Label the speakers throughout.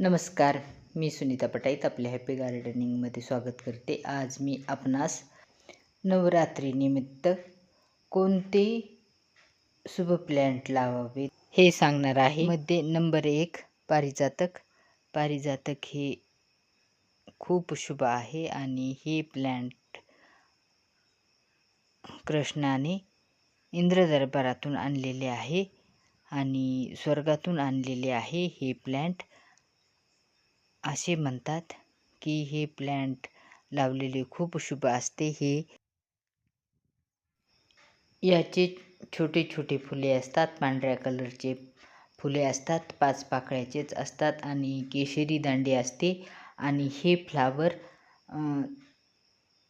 Speaker 1: नमस्कार मी सुनीता पटाईत आपल्या हॅपी गार्डनिंगमध्ये स्वागत करते. आज मी आपणास नवरात्रीनिमित्त कोणते शुभ प्लॅन्ट लावावे हे सांगणार आहे. मध्ये नंबर एक पारिजातक. पारिजातक हे खूप शुभ आहे आणि हे प्लॅन्ट कृष्णाने इंद्र दरबारातून आणलेले आहे आणि स्वर्गातून आणलेले आहे हे प्लॅन्ट असे म्हणतात की हे प्लॅन्ट लावलेले खूप शुभ असते. हे याचे छोटे छोटे फुले असतात. पांढऱ्या कलरचे फुले असतात. पाच पाकळ्याचेच असतात आणि केशरी दांडी असते. आणि हे फ्लावर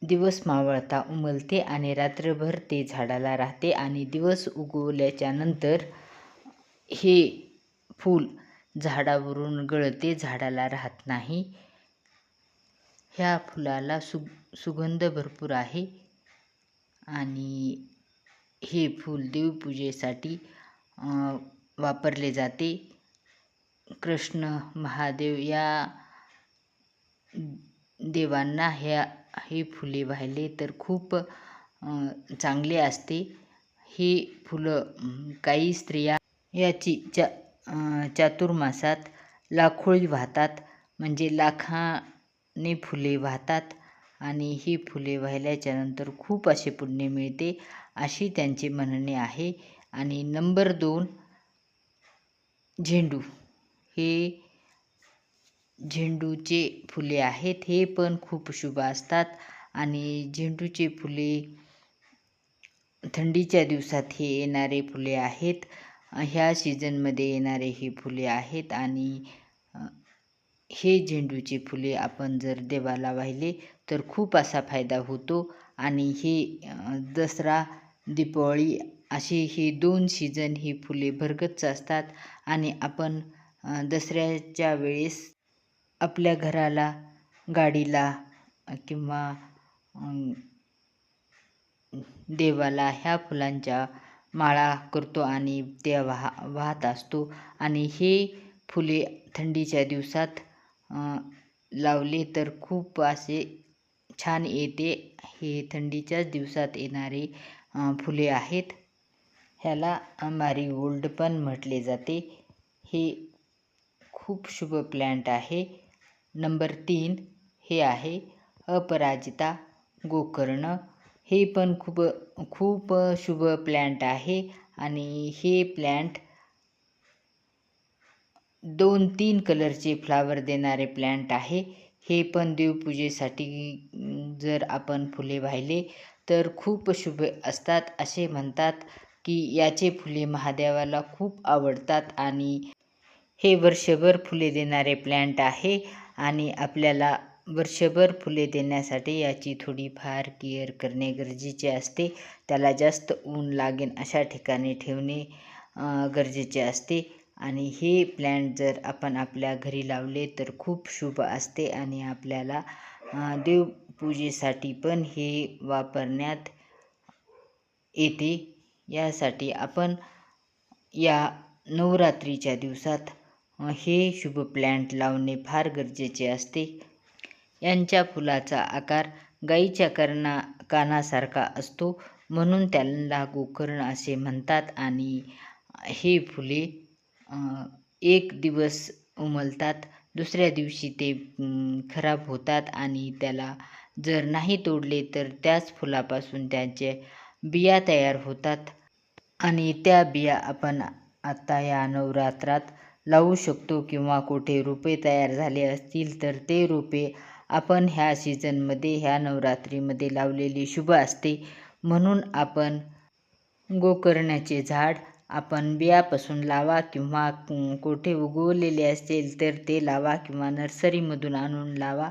Speaker 1: दिवस मावळता उमलते आणि रात्रभर ते झाडाला राहते. आणि दिवस उगवल्याच्या नंतर हे फूल झाडावरून गळते झाडाला राहत नाही. ह्या फुलाला सु सुगंध भरपूर आहे. आणि हे फूल देवपूजेसाठी वापरले जाते. कृष्ण महादेव या देवांना ह्या हे फुले वाहिले तर खूप चांगले असते. हे फुलं काही स्त्रिया याची चा चातुर्मासात लाखोळी वाहतात. म्हणजे लाखाने फुले वाहतात आणि ही फुले वाहिल्याच्यानंतर खूप असे पुण्य मिळते अशी त्यांचे म्हणणे आहे. आणि नंबर दोन झेंडू. हे झेंडूचे फुले आहेत. हे पण खूप शुभ असतात. आणि झेंडूचे फुले थंडीच्या दिवसात हे येणारे फुले आहेत. ह्या सीझनमध्ये येणारे ही फुले आहेत आणि हे झेंडूची फुले आपण जर देवाला वाहिले तर खूप असा फायदा होतो. आणि हे दसरा दीपावळी अशी ही दोन सीझन ही फुले भरगच्च असतात. आणि आपण दसऱ्याच्या वेळेस आपल्या घराला गाडीला किंवा देवाला ह्या फुलांच्या माळा करतो आणि त्या वाह वाहत असतो. आणि हे फुले थंडीच्या दिवसात लावले तर खूप असे छान येते. हे थंडीच्याच दिवसात येणारे फुले आहेत. ह्याला मारीगोल्ड पण म्हटले जाते. हे खूप शुभ प्लॅन्ट आहे. नंबर तीन हे आहे अपराजिता गोकर्ण. हे पण खूप खूप शुभ प्लॅन्ट आहे. आणि हे प्लॅन्ट दोन तीन कलरचे फ्लावर देणारे प्लॅन्ट आहे. हे पण देवपूजेसाठी जर आपण फुले वाहिले तर खूप शुभ असतात. असे म्हणतात की याचे फुले महादेवाला खूप आवडतात. आणि हे वर्षभर फुले देणारे प्लॅन्ट आहे. आणि आपल्याला वर्षभर फुले देण्यासाठी याची थोडीफार केअर करणे गरजेचे असते. त्याला जास्त ऊन लागेल अशा ठिकाणी ठेवणे गरजेचे असते. आणि हे प्लॅन्ट जर आपण आपल्या घरी लावले तर खूप शुभ असते आणि आपल्याला देवपूजेसाठी पण हे वापरण्यात येते. यासाठी आपण या नवरात्रीच्या दिवसात हे शुभ प्लॅन्ट लावणे फार गरजेचे असते. यांच्या फुलाचा आकार गाईच्या कर्णा कानासारखा असतो. म्हणून त्यांना गोकर्ण असे म्हणतात आणि हे फुले एक दिवस उमलतात दुसऱ्या दिवशी ते खराब होतात आणि त्याला जर नाही तोडले तर त्याच फुलापासून त्याचे बिया तयार होतात. आणि त्या बिया आपण आता या नवरात्रात लावू शकतो किंवा कुठे रोपे तयार झाले असतील तर ते रोपे आपण ह्या सीझनमध्ये ह्या नवरात्रीमध्ये लावलेली शुभ असते. म्हणून आपण गोकर्णाचे झाड आपण बियापासून लावा किंवा कोठे उगवलेले असेल तर ते लावा किंवा नर्सरीमधून आणून लावा.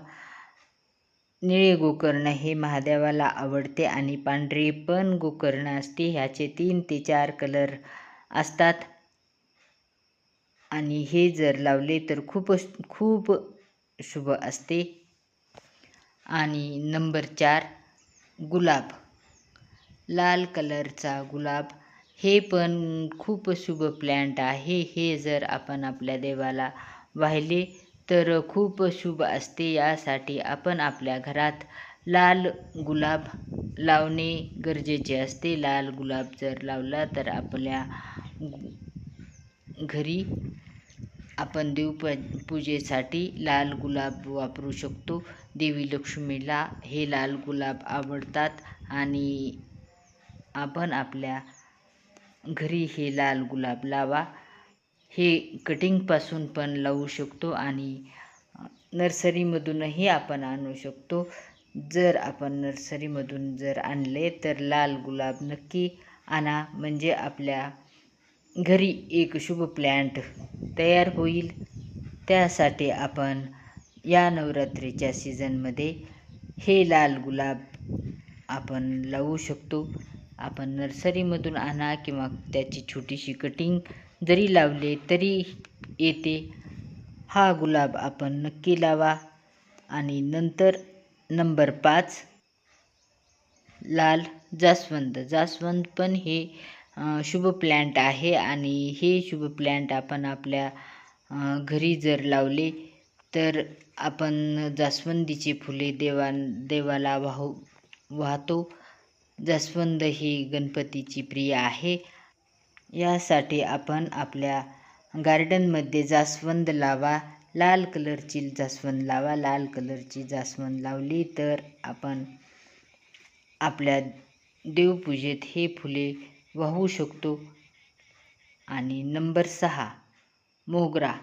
Speaker 1: निळे गोकर्ण हे महादेवाला आवडते आणि पांढरे पण गोकर्ण असते. ह्याचे तीन ते चार कलर असतात. आणि हे जर लावले तर खूप खूप शुभ असते. आणि नंबर चार गुलाब. लाल कलरचा गुलाब. हे पण खूप शुभ प्लॅन्ट आहे. हे जर आपण आपल्या देवाला वाहिले तर खूप शुभ असते. यासाठी आपण आपल्या घरात लाल गुलाब लावणे गरजेचे असते. लाल गुलाब जर लावला तर आपल्या घरी आपण देव प पूजेसाठी लाल गुलाब वापरू शकतो. देवी लक्ष्मीला हे लाल गुलाब आवडतात आणि आपण आपल्या घरी हे लाल गुलाब लावा. हे कटिंगपासून पण लावू शकतो आणि नर्सरीमधूनही आपण आणू शकतो. जर आपण नर्सरीमधून जर आणले तर लाल गुलाब नक्की आणा. म्हणजे आपल्या घरी एक शुभ प्लॅन्ट तयार होईल. त्यासाठी आपण या नवरात्रीच्या सीझनमध्ये हे लाल गुलाब आपण लावू शकतो. आपण नर्सरीमधून आणा किंवा त्याची छोटीशी कटिंग जरी लावले तरी येते. हा गुलाब आपण नक्की लावा. आणि नंतर नंबर पाच लाल जास्वंद. जास्वंद पण हे शुभ प्लॅन्ट आहे आणि हे शुभ प्लॅन्ट आपण आपल्या घरी जर लावले तर आपण जास्वंदीची फुले देवा देवाला वाहू वाहतो. जास्वंद ही गणपतीची प्रिय आहे. यासाठी आपण आपल्या गार्डनमध्ये जास्वंद लावा. लाल कलरची जास्वंद लावा. लाल कलरची जास्वंद लावली तर आपण आपल्या देवपूजेत हे फुले वाहू शकतो. आणि नंबर सहा मोगरा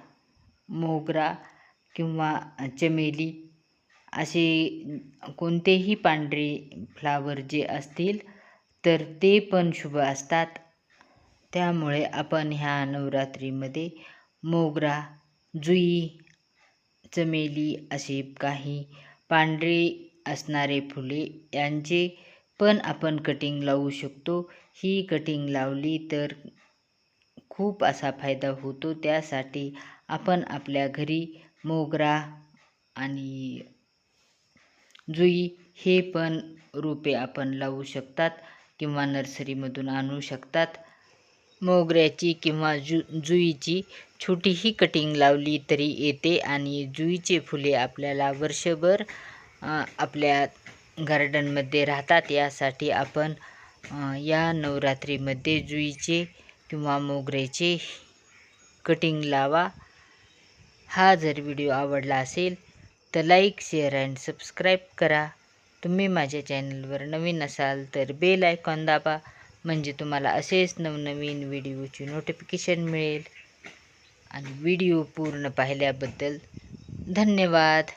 Speaker 1: मोगरा किंवा चमेली असे कोणतेही पांढरे फ्लावर जे असतील तर ते पण शुभ असतात. त्यामुळे आपण ह्या नवरात्रीमध्ये मोगरा जुई चमेली असे काही पांढरे असणारे फुले यांचे पण आपण कटिंग लावू शकतो. ही कटिंग लावली तर खूप असा फायदा होतो. त्यासाठी आपण आपल्या घरी मोगरा आणि जुई हे पण रोपे आपण लावू शकतात किंवा नर्सरीमधून आणू शकतात. मोगऱ्याची किंवा जु जुईची छोटीही कटिंग लावली तरी येते आणि जुईचे फुले आपल्याला वर्षभर आपल्या गार्डनमध्ये राहतात. यासाठी आपण या नवरात्रीमध्ये जुईचे किंवा मोगऱ्याचे कटिंग लावा. हा जर व्हिडिओ आवडला असेल तर लाईक शेअर अँड सबस्क्राईब करा. तुम्ही माझ्या चॅनलवर नवीन असाल तर बेल आयकॉन दाबा. म्हणजे तुम्हाला असेच नवनवीन व्हिडिओची नोटिफिकेशन मिळेल. आणि व्हिडिओ पूर्ण पाहिल्याबद्दल धन्यवाद.